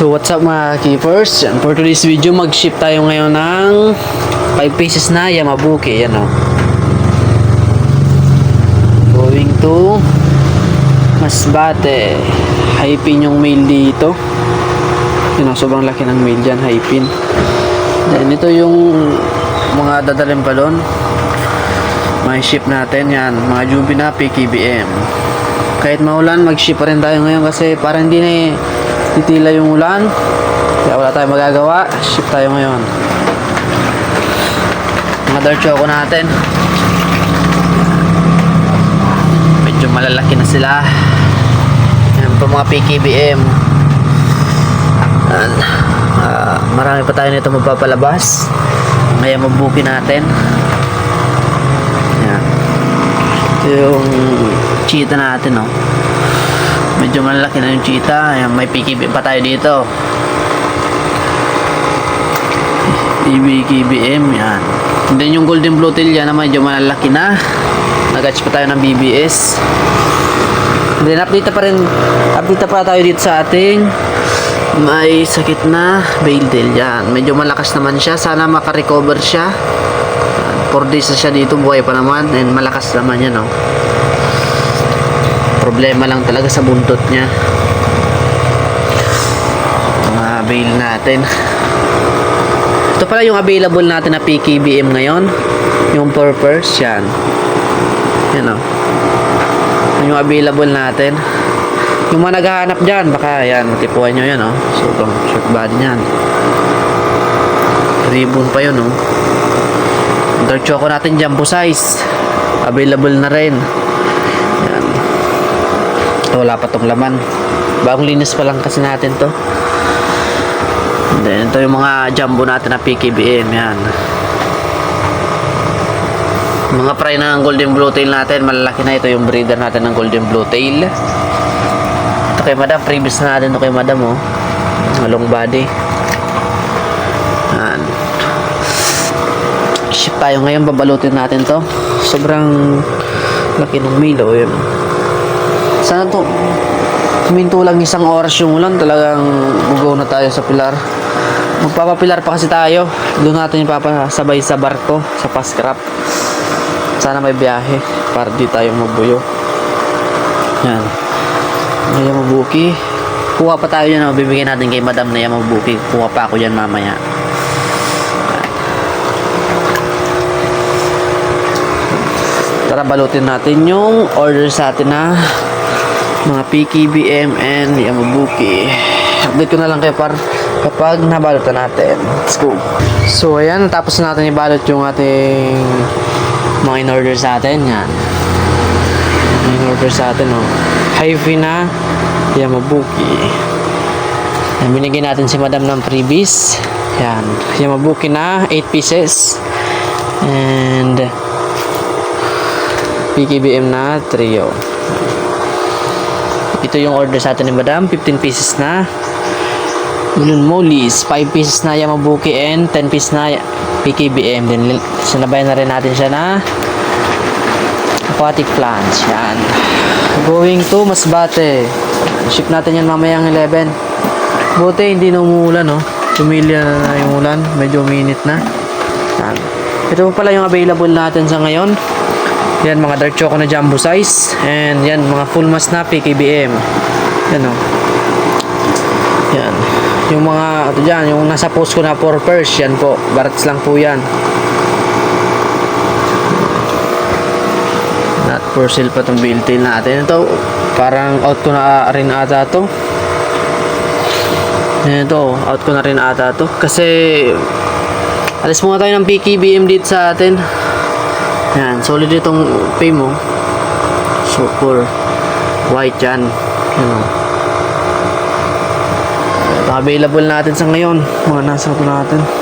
So what's up mga keepers? Yan, for today's video mag-ship tayo ngayon ng 5 pieces na Yamabuki. Yan o. Going to Masbate. Hypin yung mail dito. Yun o, sobrang laki ng mail dyan. Hypin. Then ito yung mga dadalhin pa doon. May ship natin yan. Mga Jubi na PKBM. Kahit maulan, mag-ship pa rin tayo ngayon kasi parang hindi na eh, titila yung ulan. Kaya wala tayong magagawa. Ship tayo ngayon. Mga dark choco natin. Medyo malalaki na sila. Yan po mga PKBM. Yan. Ah, marami pa tayo nito magpapalabas. Ngayon mabuki natin. Yan. Ito yung cheetah natin, no. Medyo malaki na yung cheetah. Ayan, may PKB pa tayo dito. BBKBM, yan. And then yung golden blue tail yan na medyo malaki na. Nag-attach pa tayo ng BBS. And then update pa rin, update pa tayo dito sa ating may sakit na veil tail yan. Medyo malakas naman siya. Sana makarecover siya. 4 days na siya dito, buhay pa naman. And malakas naman yan, no. Problema lang talaga sa buntot niya. Mga veil natin. Ito pala yung available natin na PKBM ngayon. Yung purpose, yan. Yan, o. Yan yung available natin. Yung mga naghahanap dyan, baka yan, matipuan nyo yan, oh. Sobrang short body niyan. Ribbon pa yun, oh. Dark choco natin, jumbo size. Available na rin. Wala pa tong laman. Bagong linis pa lang kasi natin to. Then, ito yung mga jumbo natin na PKBM, yan. Mga fry ng golden blue tail natin, malalaki na ito yung breeder natin ng golden blue tail. Ito kay madam, previous na natin ito kay madam oh. Long body. Yan. Ship tayo ngayon, babalutin natin to. Sobrang laki ng milo, yun. Sana to, huminto lang isang oras yung ulan, talagang bugaw na tayo sa pilar. Magpapapilar pa kasi tayo. Doon natin ipapasabay sa barko, sa paskrap. Sana may biyahe para di tayo mabuyo. Yan. Yamabuki. Kuha pa tayo yan. Bibigyan natin kay Madam na Yamabuki. Kuha pa ako yan mamaya. Tara balutin natin yung order sa atin na mga PKBM and Yamabuki. Update ko na lang kayo par kapag nabalot na natin. Let's go. So ayan, tapos na natin ibalot yung ating mga in-order sa atin. Yan. Mga in-order sa atin, oh. Hy-Fi na Yamabuki. Yan, binigyan natin si Madam ng freebies. Yan. Yamabuki na 8 pieces. And PKBM na trio. Ito yung order sa atin ni Madam. 15 pieces na. Balloon Molis. 5 pieces na Yamabuki and 10 pieces na PKBM. Then sinabayan na rin natin siya na aquatic plants. Yan. Going to Masbate. Ship natin yan mamayang 11. Buti hindi na umuulan, no? Tumilya na yung ulan. Medyo minute na. Yan. Ito pala yung available natin sa ngayon. Yan, mga dark choco na jumbo size. And yan, mga full mass na PKBM. Yan, o. Yan. Yung mga, ito dyan, yung nasa post ko na 4 pairs, yan po. Barats lang po yan. Not for sale pa itong bill tail natin. Ito, parang out ko na rin ata to. Ito, out ko na rin ata to. Kasi, alis muna tayo ng PKBM dito sa atin. Yan, solid itong pay mo. Super white yan. Yan o. Available natin sa ngayon. Mga nasa ito natin.